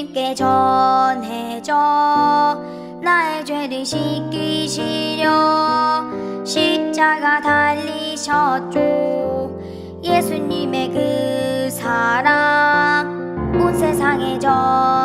예수님께 전해져 나의 죄를 씻기시려 십자가 달리셨죠 예수님의 그 사랑 온 세상에 전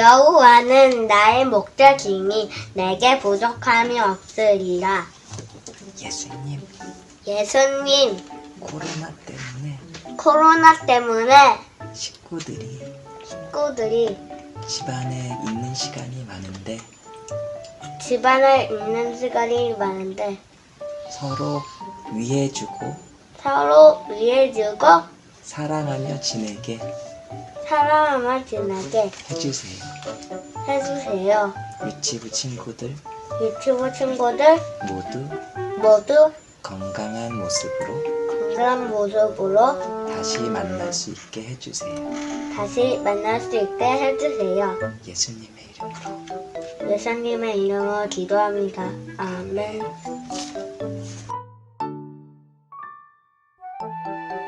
여호와는 나의 목자시니 내게 부족함이 없으리라. 예수님 예수님, 코로나 때문에 코로나 때문에 식구들이 식구들이 집안에 있는 시간이 많은데 집안에 있는 시간이 많은데 서로 위해주고 서로 위해주고 사랑하며 지내게 사랑하며 지나게 해주세요. 해주세요. 유치부 친구들 유튜브 친구들 모두 모두 건강한 모습으로 건강한 모습으로 다시 만날 수 있게 해주세요. 다시 만날 수 있게 해주세요. 예수님의 이름으로 예수님의 이름으로 기도합니다. 아멘.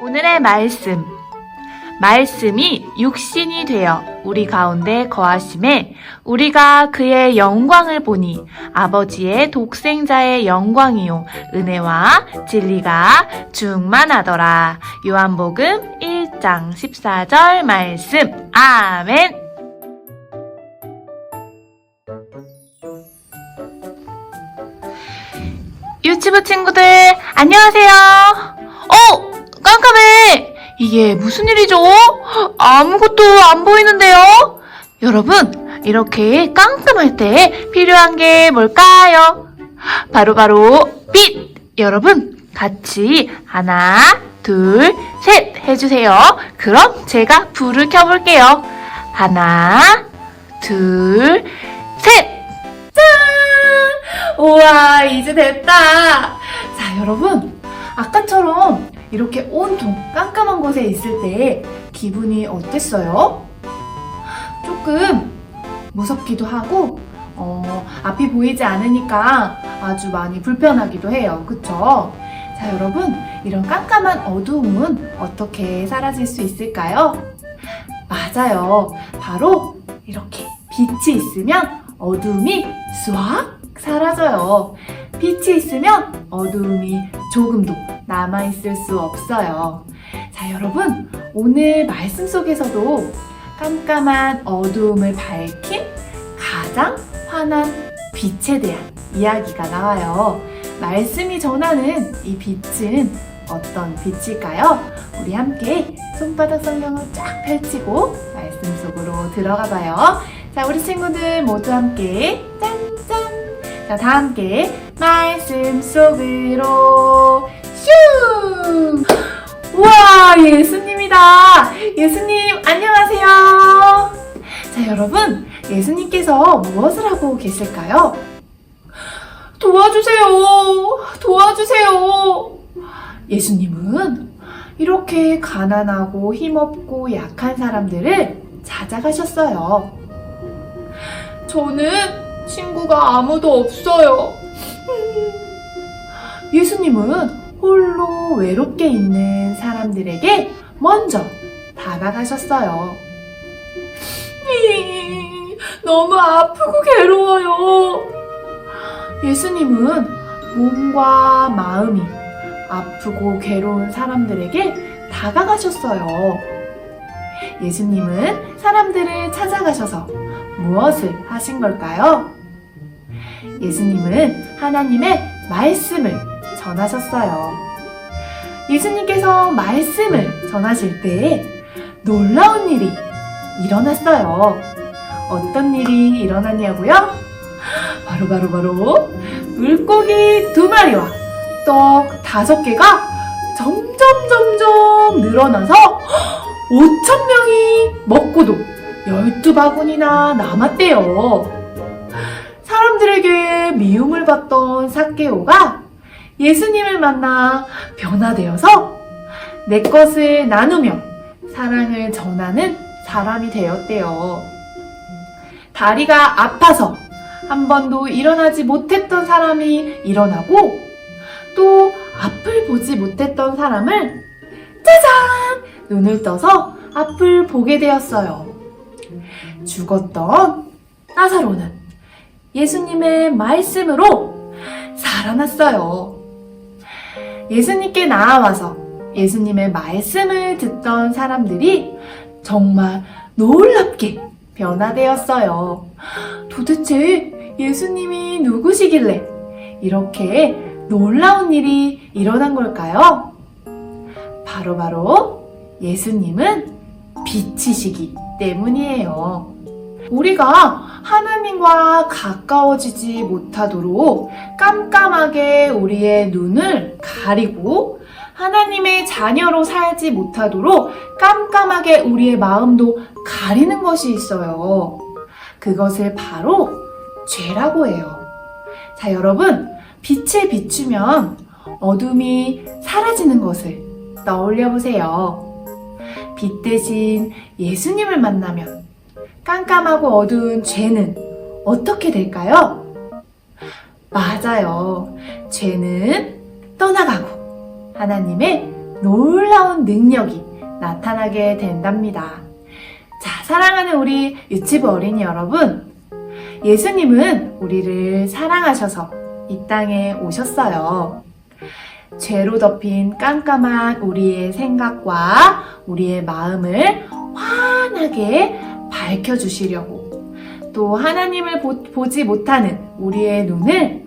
오늘의 말씀. 말씀이 육신이 되어 우리 가운데 거하심에 우리가 그의 영광을 보니 아버지의 독생자의 영광이요 은혜와 진리가 충만하더라. 요한복음 1장 14절 말씀. 아멘. 유튜브 친구들 안녕하세요. 어, 깜깜해. 이게 무슨 일이죠? 아무것도 안 보이는데요? 여러분, 이렇게 깜깜할 때 필요한 게 뭘까요? 바로 바로 빛! 여러분, 같이 하나, 둘, 셋 해주세요. 그럼 제가 불을 켜볼게요. 하나, 둘, 셋! 짠! 우와, 이제 됐다. 자, 여러분. 아까처럼 이렇게 온통 깜깜한 곳에 있을 때 기분이 어땠어요? 조금 무섭기도 하고, 어, 앞이 보이지 않으니까 아주 많이 불편하기도 해요. 그쵸? 자, 여러분. 이런 깜깜한 어두움은 어떻게 사라질 수 있을까요? 맞아요. 바로 이렇게 빛이 있으면 어둠이 싹 사라져요. 빛이 있으면 어두움이 조금도 남아있을 수 없어요. 자, 여러분, 오늘 말씀 속에서도 깜깜한 어두움을 밝힌 가장 환한 빛에 대한 이야기가 나와요. 말씀이 전하는 이 빛은 어떤 빛일까요? 우리 함께 손바닥 성경을 쫙 펼치고 말씀 속으로 들어가 봐요. 자, 우리 친구들 모두 함께 짠짠! 자, 다 함께 말씀 속으로 슝! 우와, 예수님이다! 예수님, 안녕하세요! 자, 여러분, 예수님께서 무엇을 하고 계실까요? 도와주세요! 도와주세요! 예수님은 이렇게 가난하고 힘없고 약한 사람들을 찾아가셨어요. 저는 친구가 아무도 없어요. 예수님은 홀로 외롭게 있는 사람들에게 먼저 다가가셨어요. 너무 아프고 괴로워요. 예수님은 몸과 마음이 아프고 괴로운 사람들에게 다가가셨어요. 예수님은 사람들을 찾아가셔서 무엇을 하신 걸까요? 예수님은 하나님의 말씀을 전하셨어요. 예수님께서 말씀을 전하실 때 놀라운 일이 일어났어요. 어떤 일이 일어났냐고요? 바로 바로 바로 물고기 두 마리와 떡 다섯 개가 점점 점점 늘어나서 5천 명이 먹고도 12바구니나 남았대요. 사람들에게 미움을 받던 사케오가 예수님을 만나 변화되어서 내 것을 나누며 사랑을 전하는 사람이 되었대요. 다리가 아파서 한 번도 일어나지 못했던 사람이 일어나고 또 앞을 보지 못했던 사람을 짜잔! 눈을 떠서 앞을 보게 되었어요. 죽었던 나사로는 예수님의 말씀으로 살아났어요. 예수님께 나아와서 예수님의 말씀을 듣던 사람들이 정말 놀랍게 변화되었어요. 도대체 예수님이 누구시길래 이렇게 놀라운 일이 일어난 걸까요? 바로바로 바로 예수님은 빛이시기 때문이에요. 우리가 하나님과 가까워지지 못하도록 깜깜하게 우리의 눈을 가리고 하나님의 자녀로 살지 못하도록 깜깜하게 우리의 마음도 가리는 것이 있어요. 그것을 바로 죄라고 해요. 자, 여러분, 빛을 비추면 어둠이 사라지는 것을 떠올려 보세요. 빛 대신 예수님을 만나면 깜깜하고 어두운 죄는 어떻게 될까요? 맞아요. 죄는 떠나가고 하나님의 놀라운 능력이 나타나게 된답니다. 자, 사랑하는 우리 유치부 어린이 여러분. 예수님은 우리를 사랑하셔서 이 땅에 오셨어요. 죄로 덮인 깜깜한 우리의 생각과 우리의 마음을 환하게 밝혀주시려고 또 하나님을 보, 지 못하는 우리의 눈을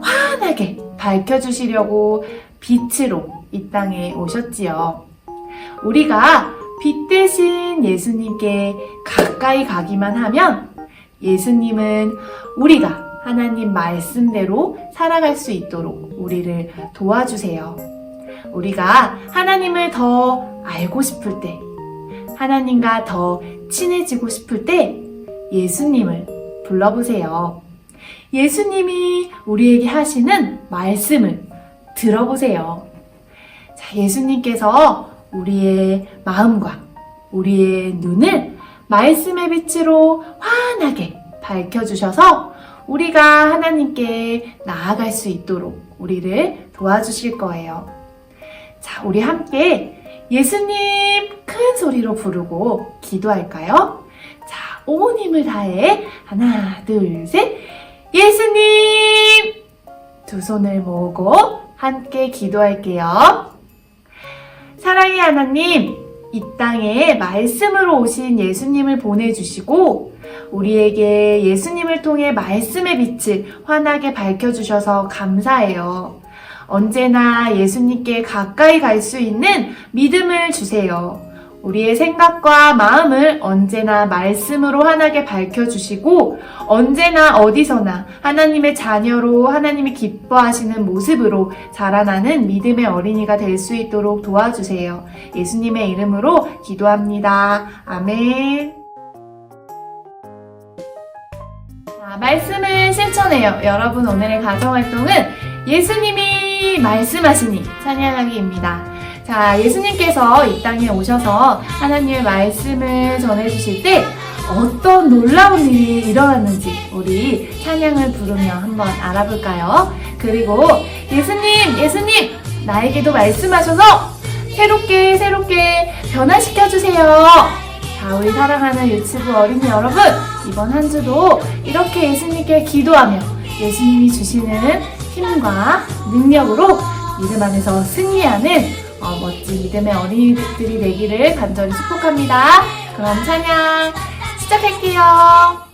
환하게 밝혀주시려고 빛으로 이 땅에 오셨지요. 우리가 빛 대신 예수님께 가까이 가기만 하면 예수님은 우리가 하나님 말씀대로 살아갈 수 있도록 우리를 도와주세요. 우리가 하나님을 더 알고 싶을 때, 하나님과 더 친해지고 싶을 때 예수님을 불러보세요. 예수님이 우리에게 하시는 말씀을 들어보세요. 자, 예수님께서 우리의 마음과 우리의 눈을 말씀의 빛으로 환하게 밝혀주셔서 우리가 하나님께 나아갈 수 있도록 우리를 도와주실 거예요. 자, 우리 함께 예수님 큰 소리로 부르고 기도할까요? 자, 온 힘을 다해 하나, 둘, 셋. 예수님! 두 손을 모으고 함께 기도할게요. 사랑의 하나님, 이 땅에 말씀으로 오신 예수님을 보내주시고, 우리에게 예수님을 통해 말씀의 빛을 환하게 밝혀주셔서 감사해요. 언제나 예수님께 가까이 갈 수 있는 믿음을 주세요. 우리의 생각과 마음을 언제나 말씀으로 환하게 밝혀주시고, 언제나 어디서나 하나님의 자녀로 하나님이 기뻐하시는 모습으로 자라나는 믿음의 어린이가 될 수 있도록 도와주세요. 예수님의 이름으로 기도합니다. 아멘. 자, 말씀을 실천해요. 여러분 오늘의 가정활동은 예수님이 말씀하시니 찬양하기입니다. 자, 예수님께서 이 땅에 오셔서 하나님의 말씀을 전해주실 때 어떤 놀라운 일이 일어났는지 우리 찬양을 부르며 한번 알아볼까요? 그리고 예수님, 예수님, 나에게도 말씀하셔서 새롭게 새롭게 변화시켜주세요. 자, 우리 사랑하는 유치부 어린이 여러분, 이번 한 주도 이렇게 예수님께 기도하며 예수님이 주시는 힘과 능력으로 믿음 안에서 승리하는 어, 멋진 믿음의 어린이들이 되기를 간절히 축복합니다. 그럼 찬양 시작할게요.